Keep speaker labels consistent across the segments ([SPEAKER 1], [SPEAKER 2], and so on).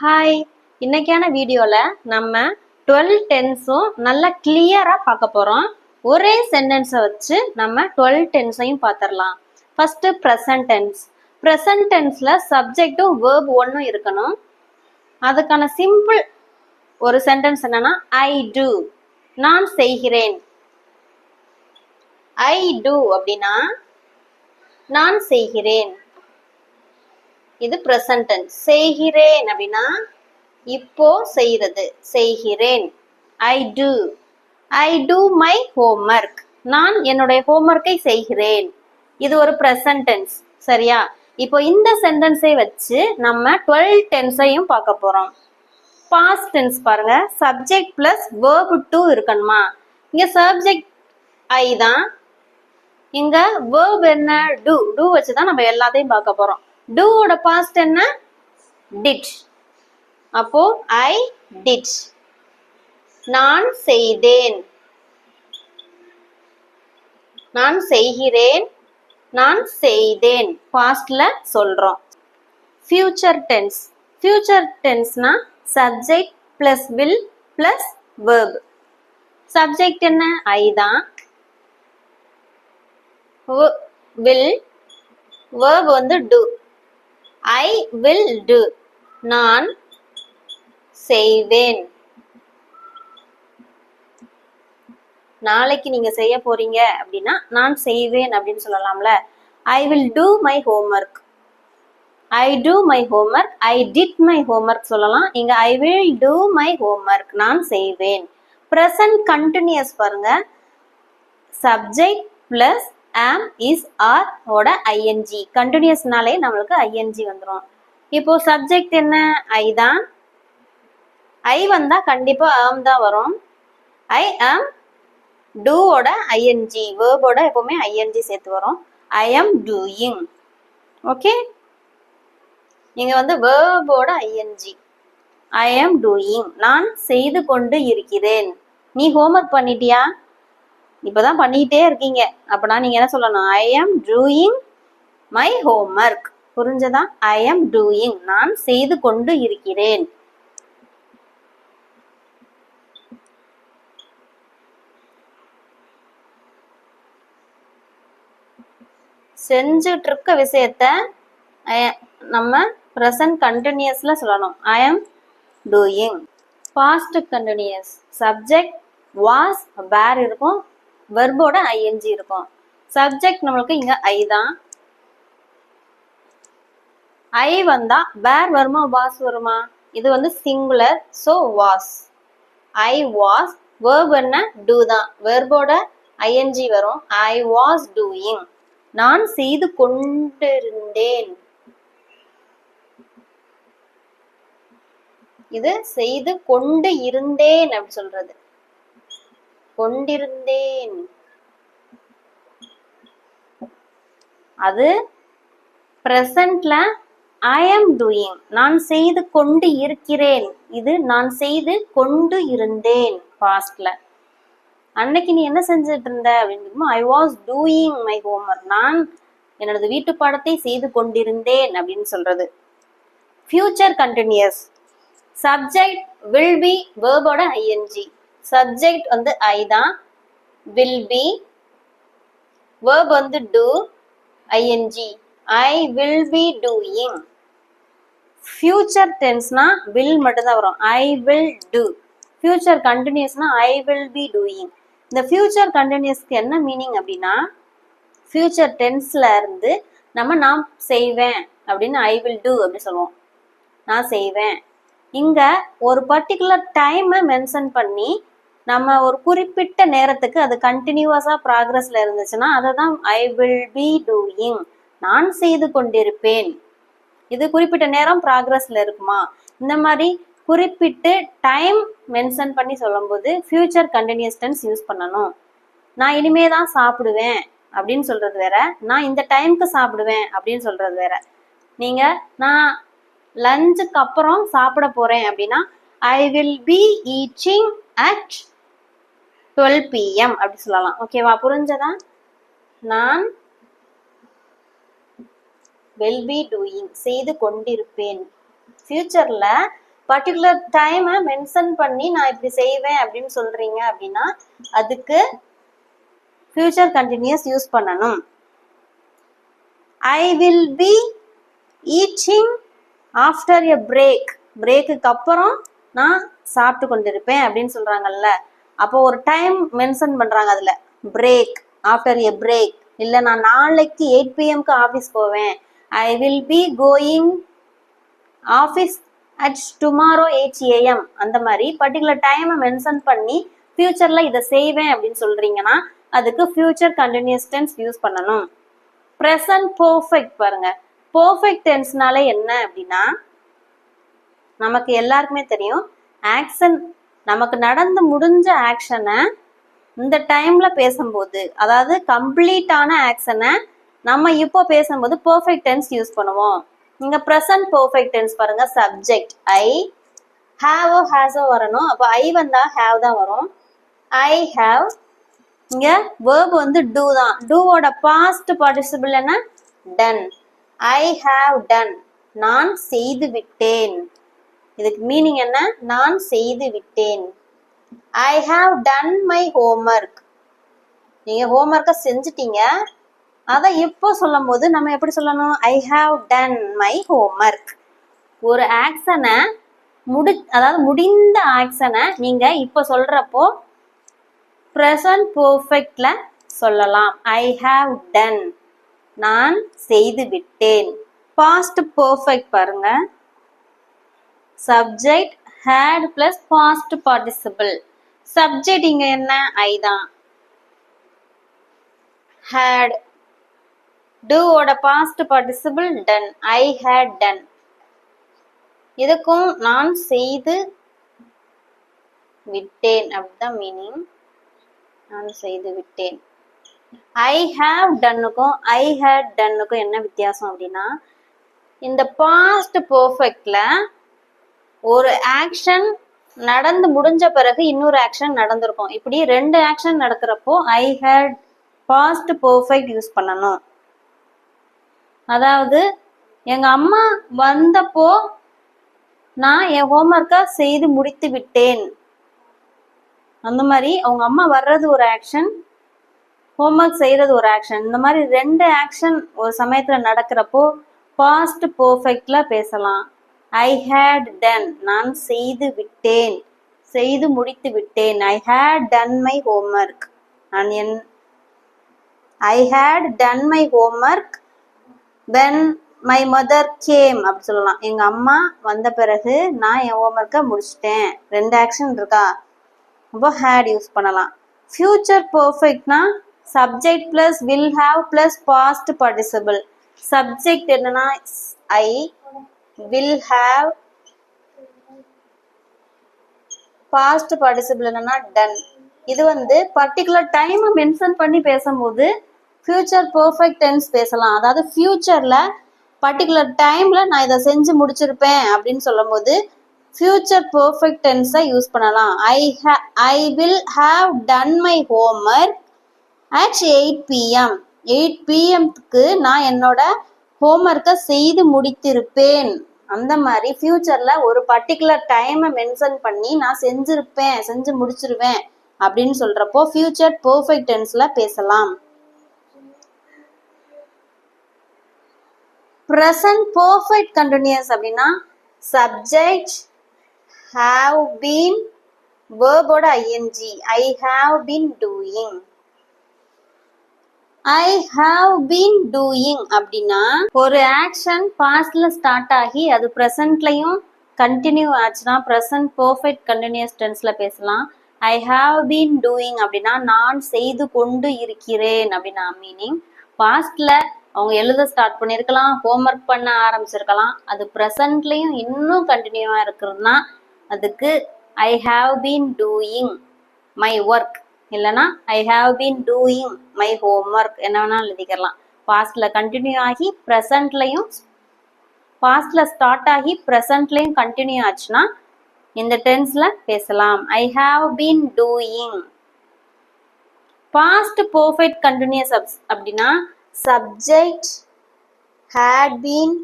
[SPEAKER 1] Hi இன்னைக்கான வீடியோவில் நம்ம டுவெல் டென்ஸும் நல்லா கிளியராக பார்க்க போகிறோம் ஒரே சென்டென்ஸை வச்சு நம்ம டுவெல் டென்ஸையும் பார்த்துடலாம் ஃபஸ்ட்டு ப்ரெசன்ட் டென்ஸ் ப்ரெசன்ட் டென்ஸில் சப்ஜெக்டும் வேர்ப் ஒன்றும் இருக்கணும். அதுக்கான சிம்பிள் ஒரு சென்டென்ஸ் என்னன்னா ஐ டூ நான் செய்கிறேன். ஐ டூ அப்படின்னா நான் செய்கிறேன். இது ப்ரெசன்ட் செய்கிறேன் அப்படின்னா இப்போ செய்கிறது. செய்கிறேன். I do I do my homework நான் என்னுடைய ஹோம்ஒர்க்கை செய்கிறேன். இது ஒரு பிரசன்டென்ஸ் சரியா? இப்போ இந்த சென்டென்ஸை வச்சு நம்ம டுவெல் டென்ஸையும் பார்க்க போறோம். பாஸ்ட் டென்ஸ் பாருங்க. சப்ஜெக்ட் பிளஸ் வேர்பு டூ இருக்கணுமா? இங்க சப்ஜெக்ட் ஐ தான். இங்க வேர்ப் என்ன? டூ டூ வச்சு தான் நம்ம எல்லாத்தையும் பார்க்க போறோம். டூவோட பாஸ்ட் என்ன? டிட் அப்போ ஐ டிட் நான் செய்தேன். நான் செய்கிறேன். நான் செய்தேன். பாஸ்ட்ல சொல்றோம். Future tense future டென்ஸ்னா subject plus will plus verb subject என்ன? ஐ தான். வில் வேர்ப் வந்து டூ ஐ வில் டு நான் செய்வேன். நாளைக்கு நீங்க செய்ய போறீங்க அப்படின்னா நான் செய்வேன் அப்படின்னு சொல்லலாம்ல. I will do my homework I do my homework I did my homework சொல்லலாம். இங்க I will do my homework நான் செய்வேன். ப்ரெசன்ட் கண்டினியூஸ் பாருங்க. Subject plus am is are ஓட ஐஎன்ஜி கண்டினியூஸ்னாலே நம்மளுக்கு ஐஎன்ஜி வந்துடும் இப்போ சப்ஜெக்ட் என்ன? ஐ தான். ஐ வந்தா கண்டிப்பா ஆம் தான் வரும். ஐ ஆம் டூவோட ஐஎன்ஜி வேர்போட எப்பவுமே ஐஎன்ஜி சேர்த்து வரும். ஐ ஆம் டூயிங் ஓகே இங்க வந்து வேர்போட ஐஎன்ஜி ஐ ஆம் டூயிங் நான் செய்து கொண்டு இருக்கிறேன். நீ ஹோம்ஒர்க் பண்ணிட்டியா? இப்பதான் பண்ணிக்கிட்டே இருக்கீங்க. அப்பனா நீங்க என்ன சொல்லணும்? ஐ ஆம் டூயிங் மை ஹோம்ஒர்க் புரிஞ்சதா? ஐ ஆம் டூயிங் நான் செய்து கொண்டு இருக்கிறேன். செஞ்சுட்டு இருக்க விஷயத்த நம்ம ப்ரெசன்ட் கண்டினியூஸ்ல சொல்லணும். I am doing past continuous subject was were இருக்கும். வெர்போட ஐஎன்ஜி இருக்கும். சப்ஜெக்ட் நம்மளுக்கு இங்க ஐ தான். ஐ வந்தா வேர் வருமா வாஸ் வருமா? இது வந்து singular so was I was verb என்ன? டூ தான். வெர்போட ஐஎன்ஜி வரும். ஐ வாஸ் டூயிங் நான் செய்து கொண்டிருந்தேன். இது செய்து கொண்டு இருந்தேன் அப்படி சொல்றது. கொண்டிருந்தேன். அது பிரசன்ட்ல ஐ ஆம் டூயிங் நான் செய்து கொண்டு இருக்கிறேன். இது நான் செய்து கொண்டு இருந்தேன் பாஸ்ட்ல அன்னைக்கு நீ என்ன செஞ்சுட்டு இருந்த அப்படின்னு I was doing my homework நான் எனது வீட்டு பாடத்தை செய்து கொண்டிருந்தேன் அப்படின்னு சொல்றது. Future continuous subject will be வேர்போட ING subject வந்து ஐ தான். வில் பி வேர்ப் வந்து do I N G I will be doing future டென்ஸ்னா will மட்டும்தான் வரும். ஐ வில் டூ ஃபியூச்சர் கண்டினியூஸ்னா ஐ வில் பி டூயிங் இந்த ஃபியூச்சர் கண்டினியூஸ்க்கு என்ன மீனிங் அப்படின்னா ஃபியூச்சர் டென்ஸில் இருந்து நம்ம நான் செய்வேன் அப்படின்னு ஐ வில் டூ அப்படின்னு சொல்லுவோம். நான் செய்வேன். இங்கே ஒரு பர்டிகுலர் டைமை மென்ஷன் பண்ணி நம்ம ஒரு குறிப்பிட்ட நேரத்துக்கு அது கண்டினியூவஸாக ப்ராக்ரஸ்ல இருந்துச்சுன்னா அதை தான் ஐ வில் பி டூயிங் நான் செய்து கொண்டிருப்பேன். இது குறிப்பிட்ட நேரம் ப்ராக்ரஸில் இருக்குமா? இந்த மாதிரி குறிப்பிட்டு டைம் மென்ஷன் பண்ணி சொல்லும்போது ஃபியூச்சர் கண்டினியூஸ் டென்ஸ் யூஸ் பண்ணணும். நான் இனிமே தான் சாப்பிடுவேன் அப்படின்னு சொல்றது வேற. நான் இந்த டைம்க்கு சாப்பிடுவேன் அப்படின்னு சொல்றது வேற. நீங்க நான் லஞ்சுக்கு அப்புறம் சாப்பிட போறேன் அப்படின்னா ஐ வில் பி ஈச்சிங் அட் டுவெல் பிஎம் அப்படி சொல்லலாம். ஓகேவா புரிஞ்சதா? நான் வில் பி டூயிங் செய்து கொண்டிருப்பேன். ஃபியூச்சரில் பர்டிகுலர் டைமை மென்ஷன் பண்ணி நான் இப்படி செய்வேன் அப்படின்னு சொல்கிறீங்க அப்படின்னா அதுக்கு ஃபியூச்சர் கண்டினியூஸ் யூஸ் பண்ணணும். ஐ வில் பி ஈச்சிங் ஆஃப்டர் எ பிரேக் பிரேக்குக்கு அப்புறம் நான் சாப்பிட்டு கொண்டிருப்பேன் அப்படின்னு சொல்கிறாங்கல்ல அப்போ ஒரு டைம் மென்ஷன் பண்றாங்க அதுல. பிரேக் ஆஃப்டர் எ பிரேக் இல்ல நான் நாளைக்கு எயிட் பிஎம்க்கு ஆஃபீஸ் போவேன். I will be going office at tomorrow eight A M அந்த மாதிரி பர்டிகுலர் டைமை மென்ஷன் பண்ணி ஃபியூச்சர்ல இதை செய்வேன் அப்படின்னு சொல்றீங்கன்னா அதுக்கு ஃபியூச்சர் கண்டினியூஸ் டென்ஸ் யூஸ் பண்ணணும். ப்ரெசன்ட் பர்ஃபெக்ட் பாருங்க. பர்ஃபெக்ட் டென்ஸ்னாலே என்ன அப்படின்னா நமக்கு எல்லாருக்குமே தெரியும். ஆக்ஷன் நமக்கு நடந்து முடிஞ்ச ஆக்ஷனை இந்த டைம்ல பேசும்போது அதாவது கம்ப்ளீட்டான ஆக்ஷனை நம்ம இப்போ பேசும்போது பர்ஃபெக்ட் டென்ஸ் யூஸ் பண்ணுவோம். இங்க ப்ரெசன்ட் பர்ஃபெக்ட் டென்ஸ் பாருங்க சப்ஜெக்ட் ஐ ஹாவோ ஹேஸோ வரணும். அப்போ ஐ வந்தா ஹேவ் தான் வரும். ஐ ஹாவ் இங்க வேர்ப் வந்து டூ தான். டூவோட பாஸ்ட் பார்ட்டிசிபிள் என்ன? டன் ஐ ஹாவ் டன் நான் செய்து விட்டேன். இதுக்கு மீனிங் என்ன? நான் செய்து விட்டேன். I have done my homework நீங்க ஹோம்ஒர்க்கை செஞ்சுட்டீங்க. அதை இப்போ சொல்லும் போது நம்ம எப்படி சொல்லணும்? I have done my homework ஒரு ஆக்ஷனை முடி அதாவது முடிந்த ஆக்ஷனை நீங்க இப்போ சொல்றப்போ ப்ரெசன்ட் பர்ஃபெக்ட்ல சொல்லலாம். ஐ ஹாவ் டன் நான் செய்து விட்டேன். பாஸ்ட் பர்ஃபெக்ட் பாருங்க. Subject had plus past participle subject இங்க என்ன? ஐ தான். ஹேட் டூவோட past participle done I had done இதுக்கும் நான் செய்து விட்டேன். அப்படிதான் மீனிங் நான் செய்து விட்டேன். ஐ ஹாவ் டன்னுக்கும் ஐ ஹேட் டன்னுக்கும் என்ன வித்தியாசம் அப்படின்னா இந்த பாஸ்ட் பர்ஃபெக்டில் ஒரு ஆக்ஷன் நடந்து முடிஞ்ச பிறகு இன்னொரு ஆக்ஷன் நடந்திருக்கும். இப்படி ரெண்டு action நடக்கிறப்போ I had past perfect use பண்ணணும். அதாவது எங்க அம்மா வந்தப்போ நான் என் ஹோம்ஒர்க்கை செய்து முடித்து விட்டேன். அந்த மாதிரி அவங்க அம்மா வர்றது ஒரு ஆக்ஷன் ஹோம்ஒர்க் செய்யறது ஒரு ஆக்ஷன் இந்த மாதிரி ரெண்டு ஆக்ஷன் ஒரு சமயத்துல நடக்கிறப்போ பாஸ்ட் பர்ஃபெக்ட்ல பேசலாம். ஐ ஹேட் டன் நான் செய்து விட்டேன். செய்து முடித்து விட்டேன். I had done my homework நான் என் I had done my homework when my mother came அப்படி சொல்லலாம். எங்க அம்மா வந்த பிறகு நான் என் ஹோம்ஒர்க்கை முடிச்சிட்டேன். ரெண்டு ஆக்ஷன் இருக்கா? அப்போ ஹேட் யூஸ் பண்ணலாம். Future பர்ஃபெக்ட்னா subject plus will have plus past participle subject என்னன்னா I will have past participle என்னன்னா டன் இது வந்து பர்டிகுலர் டைம் மென்ஷன் பண்ணி பேசும்போது ஃபியூச்சர் பர்ஃபெக்ட் டென்ஸ் பேசலாம். அதாவது ஃபியூச்சர்ல பர்டிகுலர் டைம்ல நான் இதை செஞ்சு முடிச்சிருப்பேன் அப்படின்னு சொல்லும் போது ஃபியூச்சர் பர்ஃபெக்ட் டென்ஸை யூஸ் பண்ணலாம். I I will have done my homework at eight P M eight பிஎம்க்கு நான் என்னோட ஹோம்ஒர்க்கை செய்து முடித்திருப்பேன். அந்த மாதிரி ஃபியூச்சர்ல ஒரு பர்டிகுலர் டைமை மென்ஷன் பண்ணி நான் செஞ்சிருப்பேன் செஞ்சு முடிச்சிருவேன் அப்படின்னு சொல்றப்போ ஃபியூச்சர் பர்ஃபெக்ட் டென்ஸ்ல பேசலாம். ப்ரெசன்ட் பர்ஃபெக்ட் கண்டினியூஸ் அப்படின்னா subject have been வேர்போட I N G I have been doing I have been doing அப்படின்னா ஒரு ஆக்ஷன் பாஸ்ட்ல ஸ்டார்ட் ஆகி அது ப்ரெசன்ட்லையும் கண்டினியூ ஆச்சுன்னா ப்ரெசன்ட் பர்ஃபெக்ட் கண்டினியூஸ் டென்ஸ்ல பேசலாம். ஐ ஹாவ் பீன் டூயிங் அப்படின்னா நான் செய்து கொண்டு இருக்கிறேன் அப்படின்னா மீனிங் பாஸ்ட்ல அவங்க எழுத ஸ்டார்ட் பண்ணியிருக்கலாம் ஹோம்ஒர்க் பண்ண ஆரம்பிச்சிருக்கலாம். அது ப்ரெசன்ட்லையும் இன்னும் கண்டினியூவா இருக்கிறதுனா அதுக்கு I have been doing my work இல்லைன்னா I have been doing my homework என்ன வேணாலும் எழுதிக்கலாம். பாஸ்டில் கண்டினியூ ஆகி ப்ரெசண்ட்லையும் பாஸ்டில் ஸ்டார்ட் ஆகி ப்ரெசண்ட்லையும் கண்டினியூ ஆச்சுன்னா இந்த டென்ஸில் பேசலாம். I have been doing past perfect continuous அப்படின்னா சப்ஜெக்ட் ஹேட் பீன்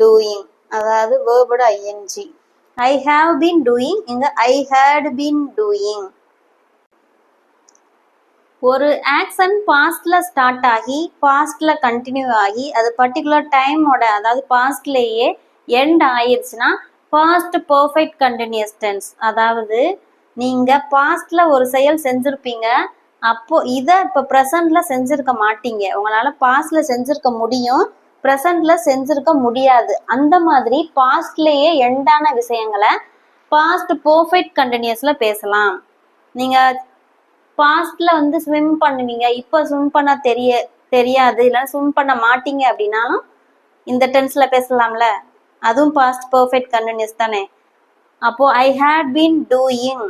[SPEAKER 1] டூயிங் அதாவது வேர்போட ING I have been doing இங்க ஐ ஹேட் பீன் டூயிங் ஒரு ஆக்ஷன் பாஸ்ட்ல ஸ்டார்ட் ஆகி பாஸ்ட்ல கண்டினியூ ஆகி அது பர்டிகுலர் டைமோட அதாவது பாஸ்ட்லேயே எண்ட் ஆயிடுச்சுன்னா பாஸ்ட் பர்ஃபெக்ட் கண்டினியூஸ் டென்ஸ் அதாவது நீங்க பாஸ்ட்ல ஒரு செயல் செஞ்சிருப்பீங்க அப்போ இதை இப்போ ப்ரெசண்ட்ல செஞ்சிருக்க மாட்டீங்க. உங்களால பாஸ்ட்ல செஞ்சிருக்க முடியும். ப்ரெசண்ட்ல செஞ்சிருக்க முடியாது. அந்த மாதிரி பாஸ்ட்லயே எண்டான விஷயங்களை பாஸ்ட் பர்ஃபெக்ட் கண்டினியூஸ்ல பேசலாம். நீங்க பாஸ்ட்ல வந்து ஸ்விம் பண்ணுவீங்க. இப்போ ஸ்விம் பண்ண தெரிய தெரியாது. இல்லைன்னா ஸ்விம் பண்ண மாட்டீங்க அப்படின்னாலும் இந்த டென்ஸ்ல பேசலாம்ல. அதுவும் பாஸ்ட் பர்ஃபெக்ட் கண்டினியூஸ் தானே. அப்போ ஐ ஹேட் பீன் டூயிங்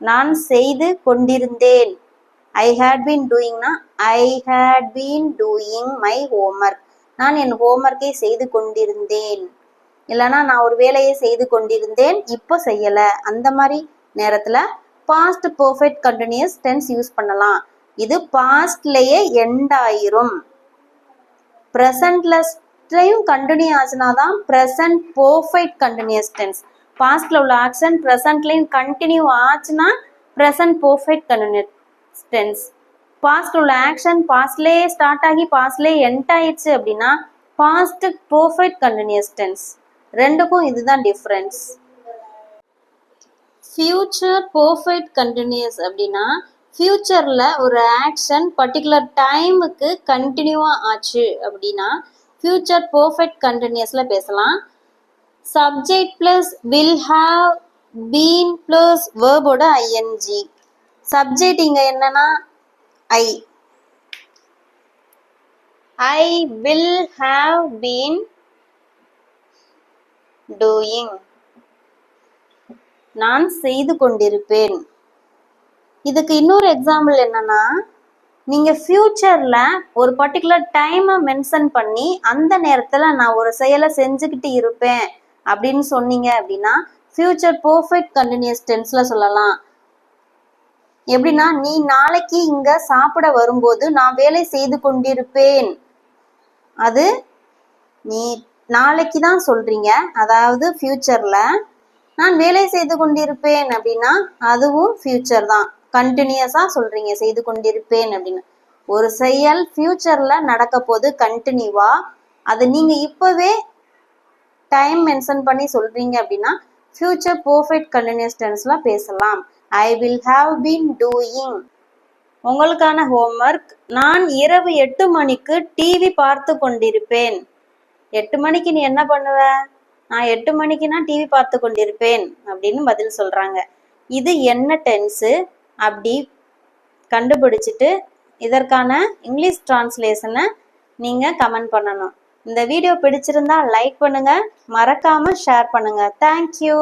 [SPEAKER 1] நான் செய்து கொண்டிருந்தேன். I had been டூயிங்னா I had been doing my homework நான் என் ஹோம்ஒர்க்கை செய்து கொண்டிருந்தேன். இல்லைன்னா நான் ஒரு வேலையை செய்து கொண்டிருந்தேன். இப்போ செய்யலை. அந்த மாதிரி நேரத்தில் past perfect continuous tense use பண்ணலாம். இது பாஸ்ட்லேயே எண்ட் ஆயிரும். ப்ரெசன்ட்லயும் கண்டினியூ ஆச்சுனா தான் ப்ரெசன்ட் பர்ஃபெக்ட் கண்டினியூஸ் டென்ஸ் பாஸ்ட்ல உள்ள ஆக்ஷன் ப்ரெசன்ட்லயும் கண்டினியூ ஆச்சுன்னா present perfect continuous tense past உள்ள ஆக்ஷன் பாஸ்ட்லேயே ஸ்டார்ட் ஆகி பாஸ்ட்லேயே எண்ட் ஆயிடுச்சு அப்படின்னா பாஸ்ட் பர்ஃபெக்ட் கண்டினியூஸ் டென்ஸ் ரெண்டுக்கும் இதுதான் டிஃப்ரென்ஸ் ஃபியூச்சர் பர்ஃபெக்ட் கண்டினியூஸ் அப்படின்னா ஃபியூச்சரில் ஒரு ஆக்ஷன் பர்டிகுலர் டைமுக்கு கண்டினியூவாக ஆச்சு அப்படின்னா ஃபியூச்சர் பர்ஃபெக்ட் கண்டினியூஸில் பேசலாம். Subject plus will have been plus வேர்போட ING subject இங்கே என்னன்னா I I will have been doing நான் செய்து கொண்டிருப்பேன். இதுக்கு இன்னொரு எக்ஸாம்பிள் என்னன்னா நீங்க ஃபியூச்சர்ல ஒரு பர்டிகுலர் டைமை மென்ஷன் பண்ணி அந்த நேரத்துல நான் ஒரு செயலை செஞ்சுக்கிட்டு இருப்பேன் அப்படின்னு சொன்னீங்க அப்படின்னா ஃபியூச்சர் பர்ஃபெக்ட் கண்டினியூஸ் டென்ஸ்ல சொல்லலாம். எப்படின்னா நீ நாளைக்கு இங்க சாப்பிட வரும்போது நான் வேலை செய்து கொண்டிருப்பேன். அது நீ நாளைக்கு தான் சொல்றீங்க. அதாவது ஃபியூச்சர்ல நான் வேலை செய்து கொண்டிருப்பேன் அப்படின்னா அதுவும் ஃபியூச்சர் தான். கண்டினியூஸா சொல்றீங்க செய்து கொண்டிருப்பேன் அப்படின்னு. ஒரு செயல் ஃபியூச்சர்ல நடக்க போது கண்டினியூவா அது நீங்க இப்பவே டைம் மென்ஷன் பண்ணி சொல்றீங்க அப்படின்னா ஃபியூச்சர் பர்ஃபெக்ட் கண்டினியூஸ் டென்ஸ்ல பேசலாம். I will have been doing உங்களுக்கான ஹோம்ஒர்க் நான் இரவு எட்டு மணிக்கு டிவி பார்த்து கொண்டிருப்பேன். எட்டு மணிக்கு நீ என்ன பண்ணுவ? நான் எட்டு மணிக்குனா டிவி பார்த்து கொண்டிருப்பேன் அப்படின்னு பதில் சொல்றாங்க. இது என்ன டென்ஸு அப்படி கண்டுபிடிச்சிட்டு இதற்கான இங்கிலீஷ் டிரான்ஸ்லேஷனை நீங்க கமெண்ட் பண்ணணும். இந்த வீடியோ பிடிச்சிருந்தா லைக் பண்ணுங்க. மறக்காம ஷேர் பண்ணுங்க. தேங்க்யூ